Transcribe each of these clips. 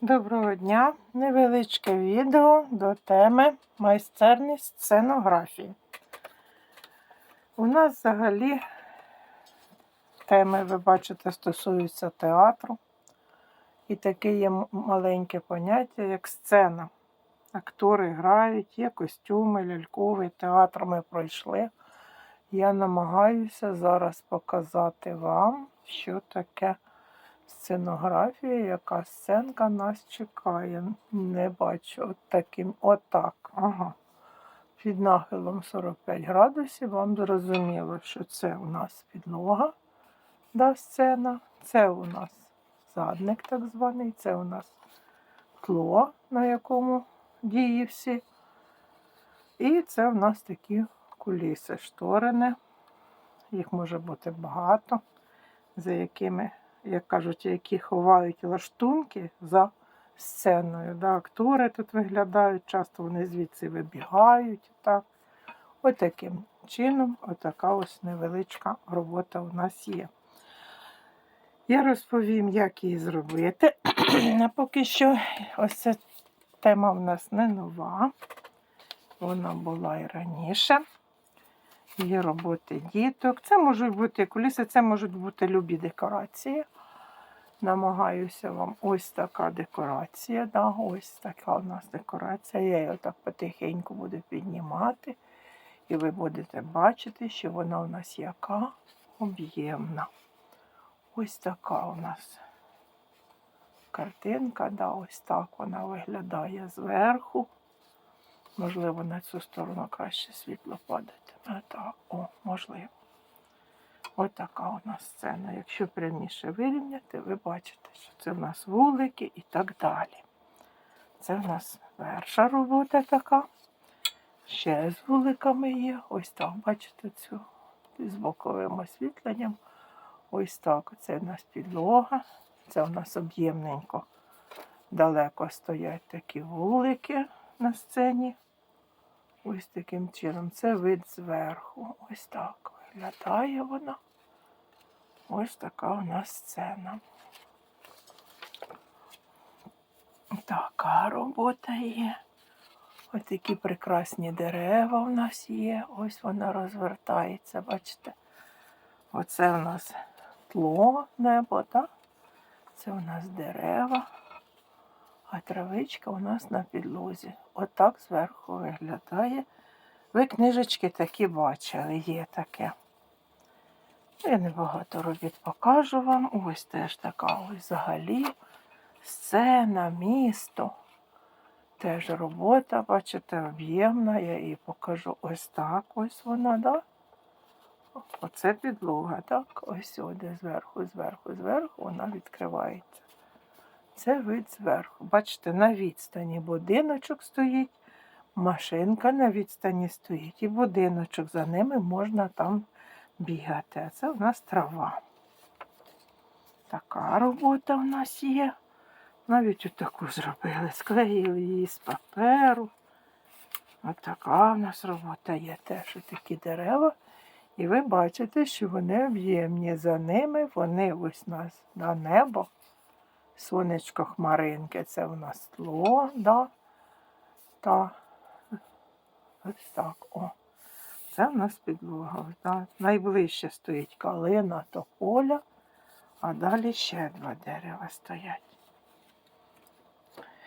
Доброго дня! Невеличке відео до теми майстерність сценографії. У нас взагалі теми, ви бачите, стосуються театру. І таке є маленьке поняття, як сцена. Актори грають, є костюми, ляльковий театр ми пройшли. Я намагаюся зараз показати вам, що таке сценографія, яка сценка нас чекає. Не бачу от таким, отак. Ага. Під нахилом 45 градусів вам зрозуміло, що це у нас підлога, да, сцена, це у нас задник так званий, це у нас тло, на якому дії всі. І це у нас такі куліси, шторини. Їх може бути багато, за якими як кажуть, які ховають лаштунки за сценою. Да? Актори тут виглядають, часто вони звідси вибігають. Так. Ось таким чином, отака ось невеличка робота у нас є. Я розповім, як її зробити. А поки що ось ця тема в нас не нова. Вона була і раніше. Є роботи діток. Це можуть бути куліси, це можуть бути любі декорації. Намагаюся вам ось така декорація. Да? Ось така у нас декорація. Я її отак потихеньку буду піднімати. І ви будете бачити, що вона у нас яка об'ємна. Ось така у нас картинка. Да? Ось так вона виглядає зверху. Можливо, на цю сторону краще світло падатиме. Так, о, можливо. Ось така у нас сцена. Якщо пряміше вирівняти, ви бачите, що це в нас вулики і так далі. Це в нас перша робота така. Ще з вуликами є. Ось так, бачите, цю з боковим освітленням. Ось так. Це в нас підлога. Це у нас об'ємненько. Далеко стоять такі вулики на сцені. Ось таким чином. Це вид зверху. Ось так виглядає вона. Ось така у нас сцена. Така робота є. Ось такі прекрасні дерева у нас є. Ось вона розвертається, бачите? Оце у нас тло небо, так? Це у нас дерева, а травичка у нас на підлозі. Отак зверху виглядає. Ви книжечки такі бачили, є таке. Я небагато робіт покажу вам. Ось теж така ось взагалі. Сцена, місто. Теж робота, бачите, об'ємна. Я її покажу ось так. Ось вона, да? Оце підлога, так? Ось сюди, зверху, зверху, зверху вона відкривається. Це вид зверху. Бачите, на відстані будиночок стоїть, машинка на відстані стоїть, і будиночок за ними можна там бігати. А це у нас трава. Така робота в нас є. Навіть отаку зробили. Склеїли її з паперу. Отака в нас робота є теж такі дерева. І ви бачите, що вони об'ємні. За ними вони ось нас на небо. Сонечко хмаринки. Це у нас тло, да? Та ось так. О. Це в нас підлога. Да? Найближче стоїть калина тополя, а далі ще два дерева стоять.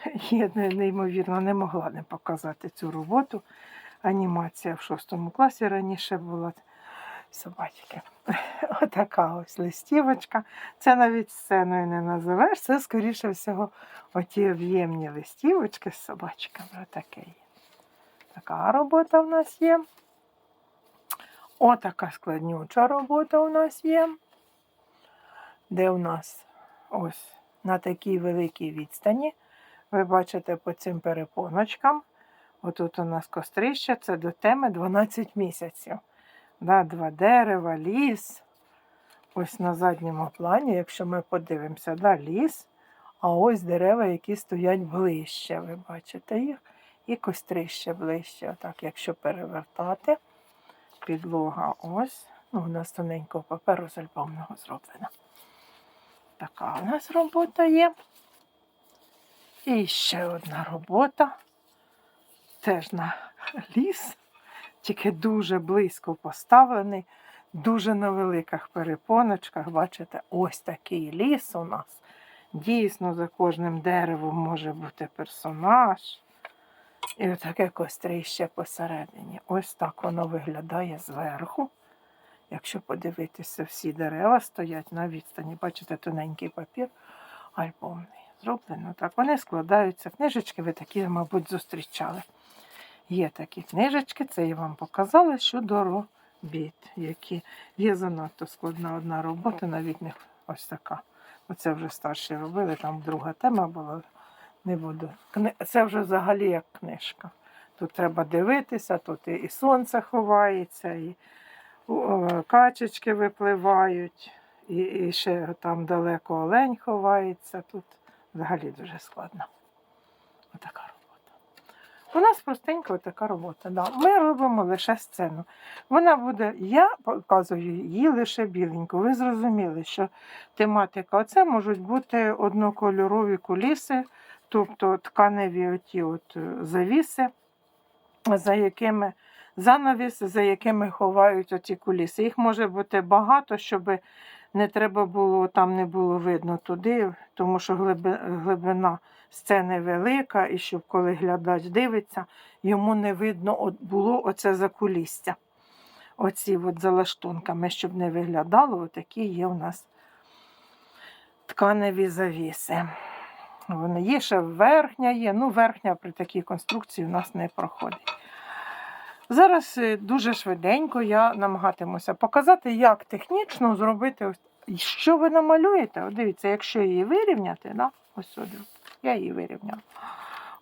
Я неймовірно не могла не показати цю роботу. Анімація в шостому класі раніше була собачки. Отака ось листівочка. Це навіть сценою не називаєш. Це, скоріше всього, оті об'ємні листівочки з собачками. Отаке є. Така робота в нас є. Отака складнюча робота у нас є. Де у нас ось на такій великій відстані. Ви бачите по цим перепоночкам. Отут у нас кострище, це до теми 12 місяців. Да, два дерева, ліс. Ось на задньому плані, якщо ми подивимося, да, ліс, а ось дерева, які стоять ближче. Ви бачите їх, і кострище ближче. Отак, якщо перевертати, підлога ось. Ну, у нас тоненького паперу з альбомного зроблена. Така у нас робота є. І ще одна робота. Теж на ліс, тільки дуже близько поставлений, дуже на великих перепоночках. Бачите, ось такий ліс у нас. Дійсно, за кожним деревом може бути персонаж. І отаке кострище посередині. Ось так воно виглядає зверху. Якщо подивитися, всі дерева стоять на відстані. Бачите, тоненький папір альбомний. Зроблено так. Вони складаються. Книжечки ви такі, мабуть, зустрічали. Є такі книжечки, це я вам показала щодо робіт, які є занадто складна одна робота, навіть не ось така. Оце вже старші робили, там друга тема була. Не буду. Це вже взагалі як книжка. Тут треба дивитися, тут і сонце ховається, і качечки випливають, і, і ще там далеко олень ховається. Тут взагалі дуже складно. Отака робота. У нас простенька така робота. Да. Ми робимо лише сцену. Вона буде, я показую її лише біленьку. Ви зрозуміли, що тематика оце можуть бути однокольорові куліси, тобто тканеві оті от е, завіси, за якими занавіси, за якими ховають оці куліси. Їх може бути багато, щоб не треба було, там не було видно туди, тому що глибина сцени велика, і щоб коли глядач дивиться, йому не видно було оце закулісся. Оці от за лаштунками, щоб не виглядало, отакі є у нас тканеві завіси. Вони є ще верхня є. Ну, верхня при такій конструкції у нас не проходить. Зараз е, дуже швиденько я намагатимуся показати, як технічно зробити, що ви намалюєте. От дивіться, якщо її вирівняти, да? ось сюди, я її вирівняла.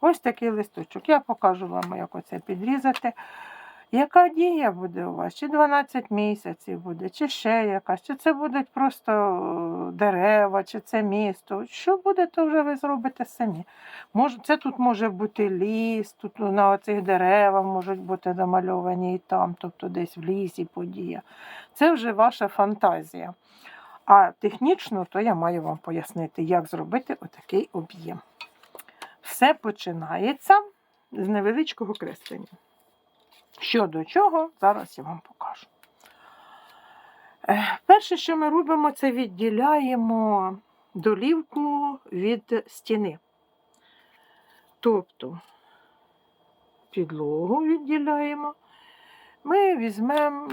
Ось такий листочок. Я покажу вам, як оце підрізати. Яка дія буде у вас? Чи 12 місяців буде, чи ще якась, чи це будуть просто е, дерева, чи це місто. Що буде, то вже ви зробите самі. Може, це тут може бути ліс, тут на оцих деревах можуть бути намальовані і там, тобто десь в лісі подія. Це вже ваша фантазія. А технічно, то я маю вам пояснити, як зробити отакий об'єм. Все починається з невеличкого креслення. Що до чого, зараз я вам покажу. Е, Перше, що ми робимо, це відділяємо долівку від стіни. Тобто підлогу відділяємо. Ми візьмемо,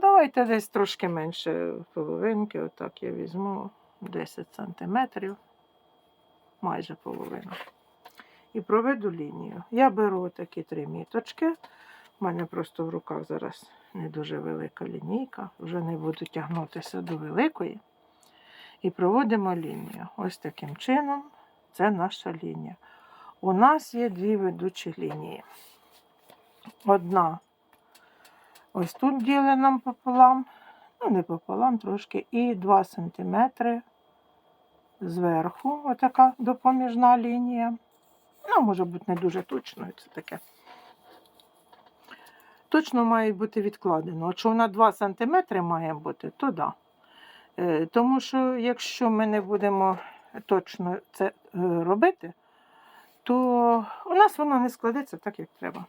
давайте десь трошки менше половинки, отак я візьму 10 сантиметрів, майже половину. І проведу лінію. Я беру такі три міточки. У мене просто в руках зараз не дуже велика лінійка, вже не буду тягнутися до великої. І проводимо лінію. Ось таким чином, це наша лінія. У нас є дві ведучі лінії. Одна ось тут ділена пополам, ну не пополам трошки, і 2 см зверху, отака допоміжна лінія. Ну, може бути не дуже точною, це таке. Точно має бути відкладено. От що вона 2 см має бути, то да. Е, Тому що якщо ми не будемо точно це е, робити, то у нас воно не складеться так, як треба.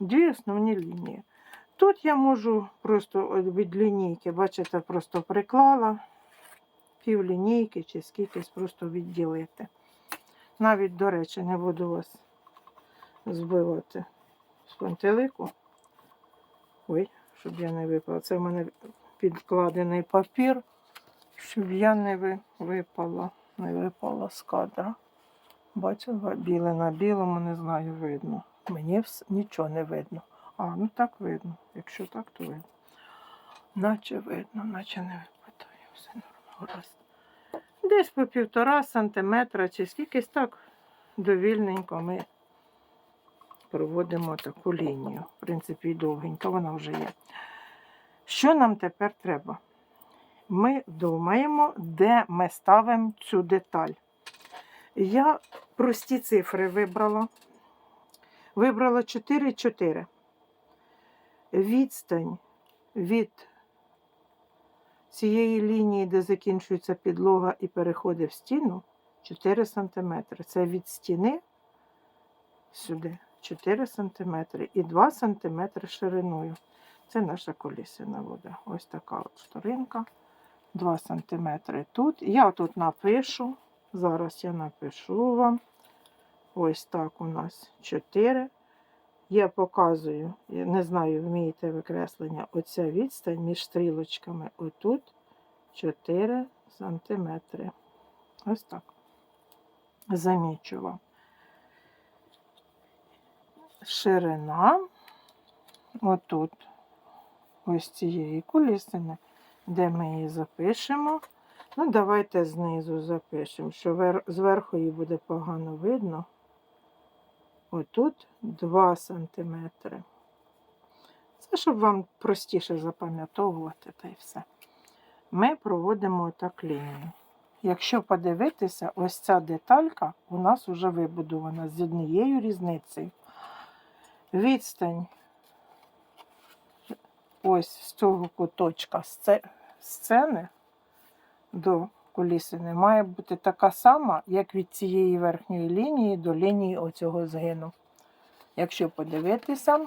Дві основні лінії. Тут я можу просто від лінійки, бачите, просто приклала пів лінійки чи скількись просто відділити. Навіть, до речі, не буду вас збивати з пантелику. Ой, щоб я не випала. Це в мене підкладений папір, щоб я не випала, не випала з кадра. Бачу, біле на білому, не знаю, видно. Мені нічого не видно. А, ну так видно. Якщо так, то видно. Наче видно, наче не випадає. Все нормально. Десь по півтора сантиметра чи скількись так довільненько ми проводимо таку лінію. В принципі, і довгенька вона вже є. Що нам тепер треба? Ми думаємо, де ми ставимо цю деталь. Я прості цифри вибрала. Вибрала 4,4. Відстань від цієї лінії, де закінчується підлога і переходить в стіну, 4 см. Це від стіни сюди 4 см і 2 см шириною. Це наша колісина буде. Ось така от шторинка. 2 см тут. Я тут напишу. Зараз я напишу вам. Ось так у нас 4. Я показую, я не знаю, вмієте викреслення, оця відстань між стрілочками отут 4 см. Ось так. Замічу вам. Ширина отут, ось цієї колісини, де ми її запишемо. Ну, давайте знизу запишемо, що зверху її буде погано видно. Отут 2 см. Це щоб вам простіше запам'ятовувати та й все. Ми проводимо так лінію. Якщо подивитися, ось ця деталька у нас вже вибудована з однією різницею. Відстань ось з цього куточка сцени до колісини має бути така сама, як від цієї верхньої лінії до лінії оцього згину. Якщо подивитися,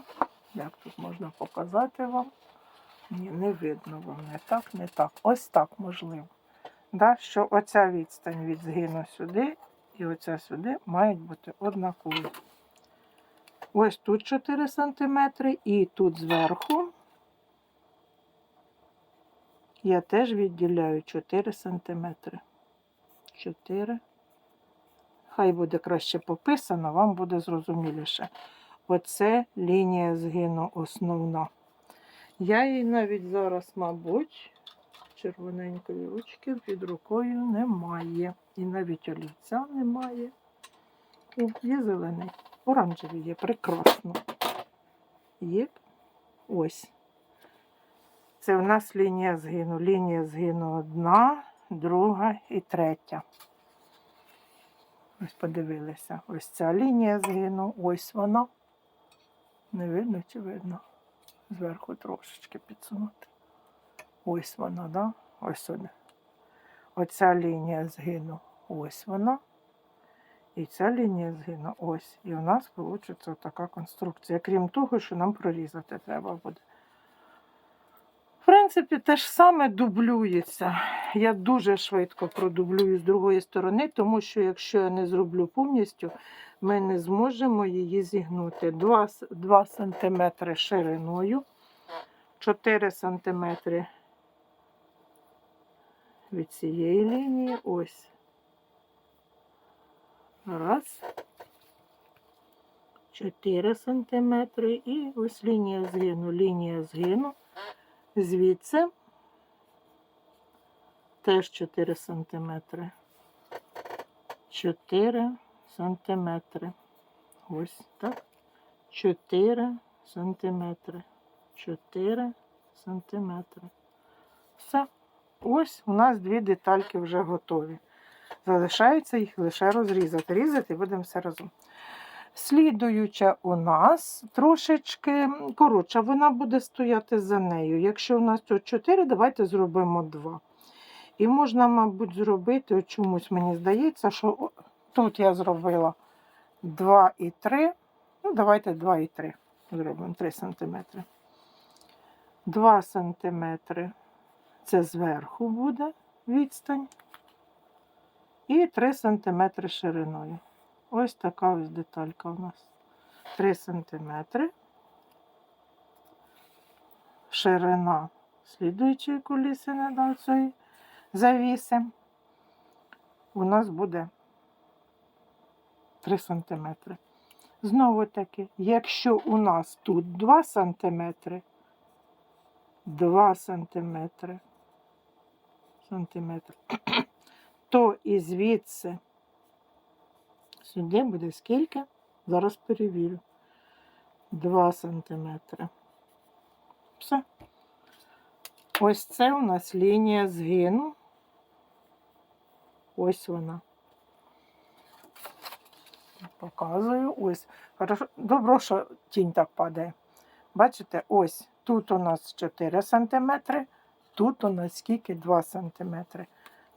як тут можна показати вам, ні, не видно вам, не так, не так. Ось так можливо. Да, що оця відстань від згину сюди і оця сюди мають бути однакові. Ось тут 4 см і тут зверху я теж відділяю 4 см. 4. Хай буде краще пописано, вам буде зрозуміліше. Оце лінія згину основна. Я її навіть зараз, мабуть, червоненької ручки під рукою немає. І навіть олівця немає. О, є зелений. Оранжевий є, прекрасно. Є ось. Це у нас лінія згину. Лінія згину одна, друга і третя. Ось подивилися. Ось ця лінія згину. Ось вона. Не видно чи видно? Зверху трошечки підсунути. Ось вона, да? Ось сюди. Оця лінія згину. Ось вона. І ця лінія згину ось. І у нас вийде така конструкція. Крім того, що нам прорізати треба буде. Принципі, те ж саме дублюється. Я дуже швидко продублюю з другої сторони, тому що якщо я не зроблю повністю, ми не зможемо її зігнути. 2, 2 см шириною, 4 см від цієї лінії. Ось. Раз. 4 см. І ось лінія згину. Лінія згину. Звідси теж 4 сантиметри. 4 сантиметри. Ось так. 4 сантиметри. 4 сантиметри. Все. Ось у нас дві детальки вже готові. Залишається їх лише розрізати. Різати будемо все разом. Слідуюча у нас трошечки коротша, вона буде стояти за нею. Якщо у нас тут 4, давайте зробимо 2. І можна, мабуть, зробити, чомусь мені здається, що тут я зробила 2 і 3. Ну, давайте 2 і 3. Зробимо 3 см. 2 см це зверху буде відстань. І 3 см шириною. Ось така ось деталька у нас. 3 см. Ширина слідуючої кулісини до цієї завіси. У нас буде 3 см. Знову таки, якщо у нас тут 2 см, 2 см, сантиметр, то і звідси Сюди буде скільки? Зараз перевірю. 2 сантиметри. Все. Ось це у нас лінія згину. Ось вона. Показую. Ось. Добро, що тінь так падає. Бачите, ось тут у нас 4 сантиметри, тут у нас скільки 2 сантиметри.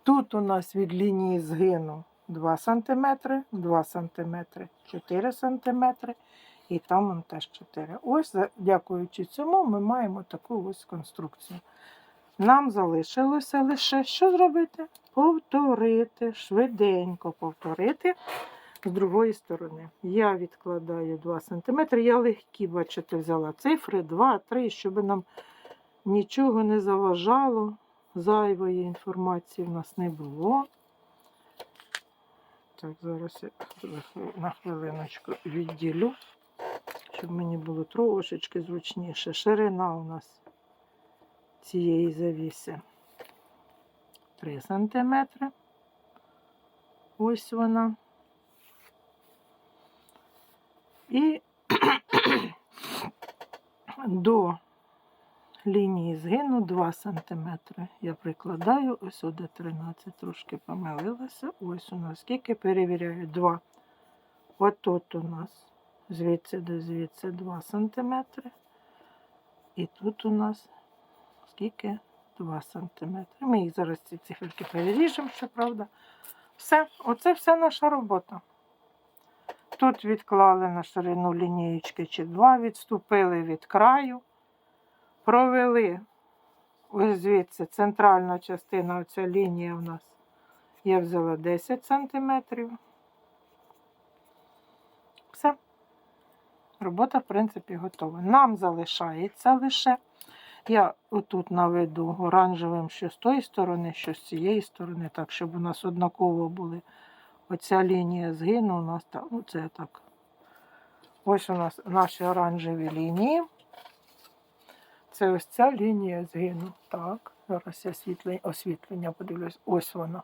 Тут у нас від лінії згину 2 см, 2 см, 4 см і там он теж 4. Ось, дякуючи цьому, ми маємо таку ось конструкцію. Нам залишилося лише що зробити? Повторити, швиденько повторити з другої сторони. Я відкладаю 2 см. Я легкі, бачите, взяла цифри 2, 3, щоб нам нічого не заважало, зайвої інформації в нас не було. Так, зараз я на хвилиночку відділю, щоб мені було трошечки зручніше. Ширина у нас цієї завіси 3 см. Ось вона. І до лінії згину 2 см. Я прикладаю, ось сюди 13, трошки помилилася. Ось у нас скільки перевіряю 2. От тут у нас звідси до звідси 2 см. І тут у нас скільки 2 см. Ми їх зараз ці циферки переріжемо, щоправда. Все, оце вся наша робота. Тут відклали на ширину лінієчки чи два, відступили від краю, провели ось звідси центральна частина, оця лінія у нас. Я взяла 10 сантиметрів. Все. Робота, в принципі, готова. Нам залишається лише. Я отут наведу оранжевим, що з тої сторони, що з цієї сторони, так, щоб у нас однаково були. Оця лінія згину у нас так, ну це так. Ось у нас наші оранжеві лінії. Це ось ця лінія згину. Так, зараз я освітлення, освітлення подивлюсь. Ось вона.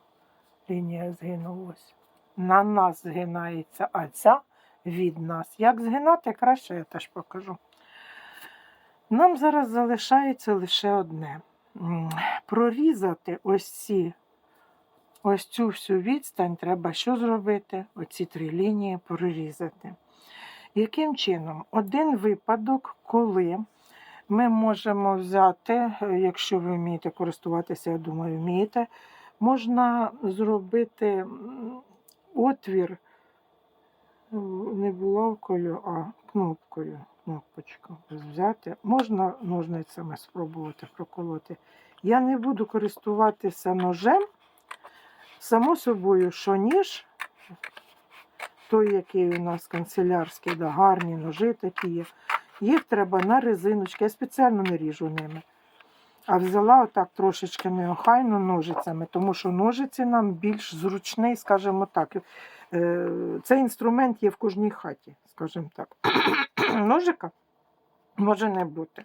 Лінія згину ось. На нас згинається, а ця від нас. Як згинати, краще я теж покажу. Нам зараз залишається лише одне. Прорізати ось ці Ось цю всю відстань треба що зробити? Оці три лінії прорізати. Яким чином? Один випадок, коли ми можемо взяти, е, якщо ви вмієте користуватися, я думаю, вмієте, можна зробити отвір е, не булавкою, а кнопкою. Кнопочку взяти. Можна ножницями спробувати проколоти. Я не буду користуватися ножем. Само собою, що ніж, той, який у нас канцелярський, да, гарні ножи такі є, їх треба на резиночки. Я спеціально не ріжу ними. А взяла отак трошечки неохайно ножицями, тому що ножиці нам більш зручний, скажімо так. Е, Цей інструмент є в кожній хаті, скажімо так. Ножика може не бути.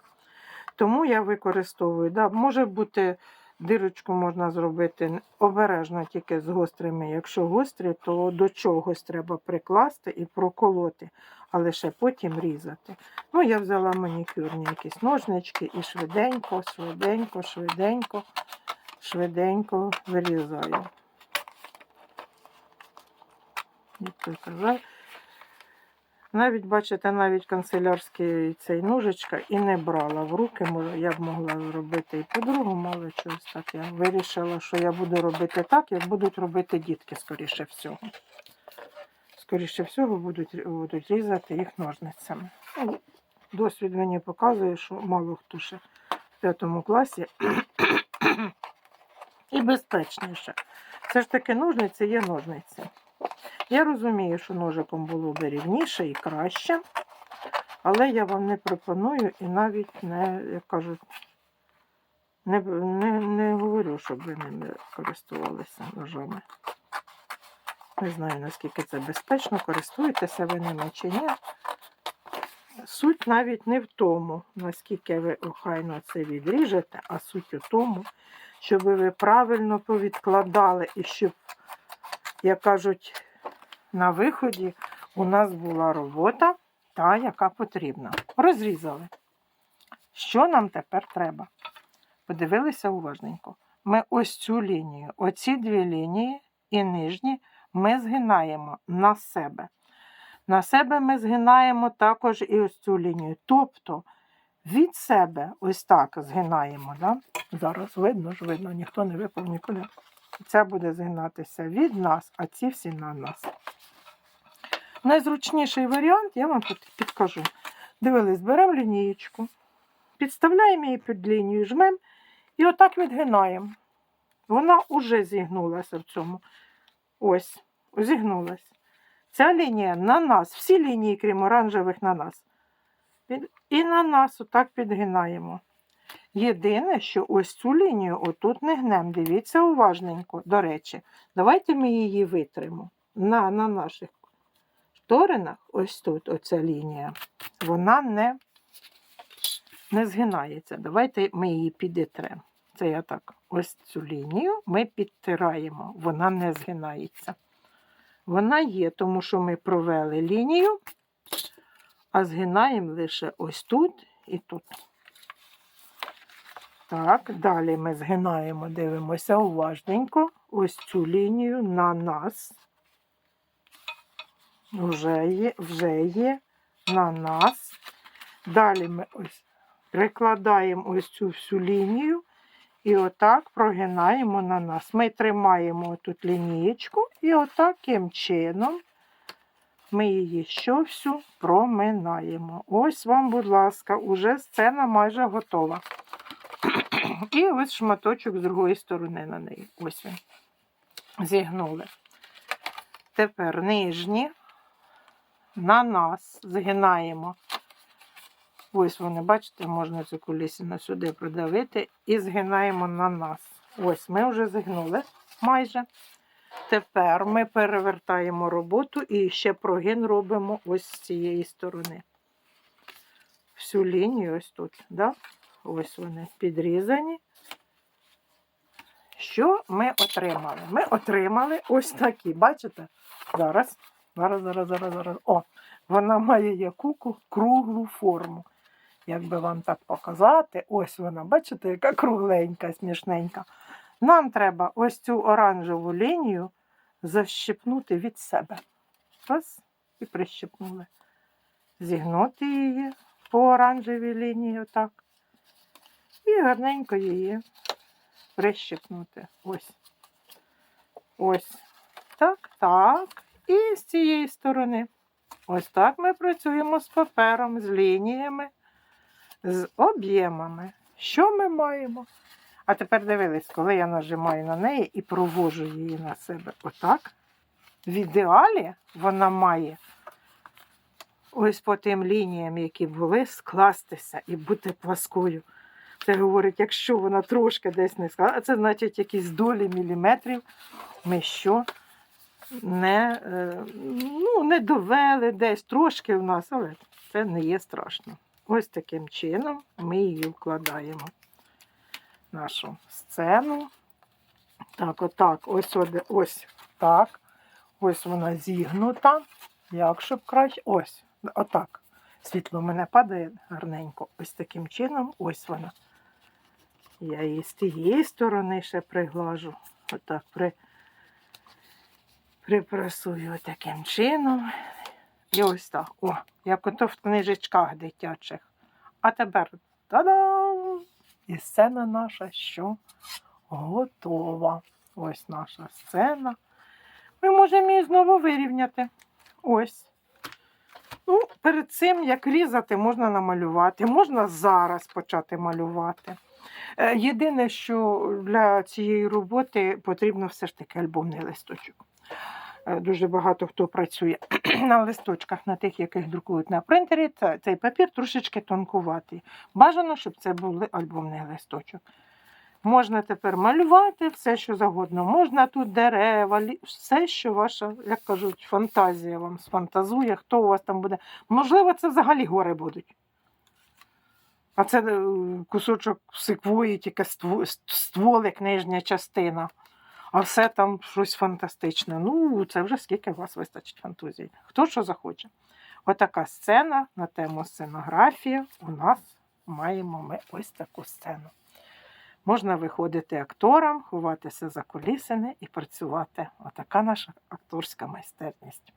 Тому я використовую. Да, може бути Дирочку можна зробити обережно тільки з гострими. Якщо гострі, то до чогось треба прикласти і проколоти, а лише потім різати. Ну, я взяла манікюрні якісь ножнички і швиденько, швиденько, швиденько, швиденько вирізаю. Як. Навіть, бачите, навіть канцелярський цей ножичка і не брала в руки. Я б могла зробити і по-другому, але чогось так. Я вирішила, що я буду робити так, як будуть робити дітки, скоріше всього. Скоріше всього, будуть, будуть різати їх ножницями. Ну, Досвід мені показує, що мало хто ще в п'ятому класі і безпечніше. Все ж таки ножниці є ножниці. Я розумію, що ножиком було б рівніше і краще, але я вам не пропоную і навіть не, як кажуть, не, не, не говорю, щоб ви ними користувалися ножами. Не знаю, наскільки це безпечно, користуєтеся ви ними чи ні. Суть навіть не в тому, наскільки ви охайно це відріжете, а суть у тому, щоб ви правильно повідкладали і щоб, як кажуть, на виході у нас була робота, та, яка потрібна. Розрізали. Що нам тепер треба? Подивилися уважненько. Ми ось цю лінію, оці дві лінії і нижні ми згинаємо на себе. На себе ми згинаємо також і ось цю лінію. Тобто від себе ось так згинаємо. Да? Зараз видно ж видно, ніхто не випав нікуди. Ця буде згинатися від нас, а ці всі на нас. Найзручніший варіант я вам підкажу. Дивились, беремо лінієчку, підставляємо її під лінію, жмемо і отак відгинаємо. Вона вже зігнулася в цьому. Ось, зігнулася. Ця лінія на нас, всі лінії, крім оранжевих, на нас. І на нас отак підгинаємо. Єдине, що ось цю лінію отут не гнем. Дивіться уважненько. До речі, давайте ми її витримо. На, на наших сторонах, ось тут, оця лінія, вона не, не згинається. Давайте ми її підітремо. Це я так. Ось цю лінію ми підтираємо, вона не згинається. Вона є, тому що ми провели лінію, а згинаємо лише ось тут і тут. Так, далі ми згинаємо, дивимося уважненько. Ось цю лінію на нас. Вже є, вже є на нас. Далі ми ось прикладаємо ось цю всю лінію і отак прогинаємо на нас. Ми тримаємо тут лінієчку і отаким чином ми її що всю проминаємо. Ось вам, будь ласка, уже сцена майже готова. І ось шматочок з другої сторони на неї. Ось він. Зігнули. Тепер нижні на нас згинаємо. Ось вони, бачите, можна цю колісину сюди продавити і згинаємо на нас. Ось ми вже зігнули майже. Тепер ми перевертаємо роботу і ще прогин робимо ось з цієї сторони. Всю лінію ось тут. Да? Ось вони підрізані. Що ми отримали? Ми отримали ось такі, бачите? Зараз, зараз, зараз, зараз, зараз. О, вона має яку круглу форму. Як би вам так показати, ось вона, бачите, яка кругленька, смішненька. Нам треба ось цю оранжеву лінію защипнути від себе. Раз, і прищипнули. Зігнути її по оранжевій лінії, отак. І гарненько її прищипнути. Ось. Ось. Так, так. І з цієї сторони. Ось так ми працюємо з папером, з лініями, з об'ємами. Що ми маємо? А тепер дивились, коли я нажимаю на неї і провожу її на себе отак. В ідеалі вона має ось по тим лініям, які були, скластися і бути пласкою. Це говорить, якщо вона трошки десь не склала, це значить якісь долі міліметрів ми що не, е, ну, не довели десь трошки в нас, але це не є страшно. Ось таким чином ми її вкладаємо нашу сцену. Так, отак, ось, ось так. Ось вона зігнута. Як щоб краще. Ось, отак. Світло в мене падає гарненько. Ось таким чином, ось вона. Я її з тієї сторони ще приглажу. Отак при, припрасую таким чином. І ось так. О, як ото в книжечках дитячих. А тепер та-дам! І сцена наша що готова. Ось наша сцена. Ми можемо її знову вирівняти. Ось. Ну, перед цим, як різати, можна намалювати, можна зараз почати малювати. Е, Єдине, що для цієї роботи потрібно все ж таки альбомний листочок. Е, Дуже багато хто працює на листочках, на тих, яких друкують на принтері. Цей папір трошечки тонкуватий. Бажано, щоб це був альбомний листочок. Можна тепер малювати все, що завгодно. Можна тут дерева, все, що ваша, як кажуть, фантазія вам сфантазує, хто у вас там буде. Можливо, це взагалі гори будуть. А це е, кусочок секвої, тільки ство- стволик, нижня частина. А все там щось фантастичне. Ну, це вже скільки у вас вистачить фантазії. Хто що захоче. Отака сцена на тему сценографії. У нас маємо ми ось таку сцену. Можна виходити акторам, ховатися за колісини і працювати. Отака наша акторська майстерність.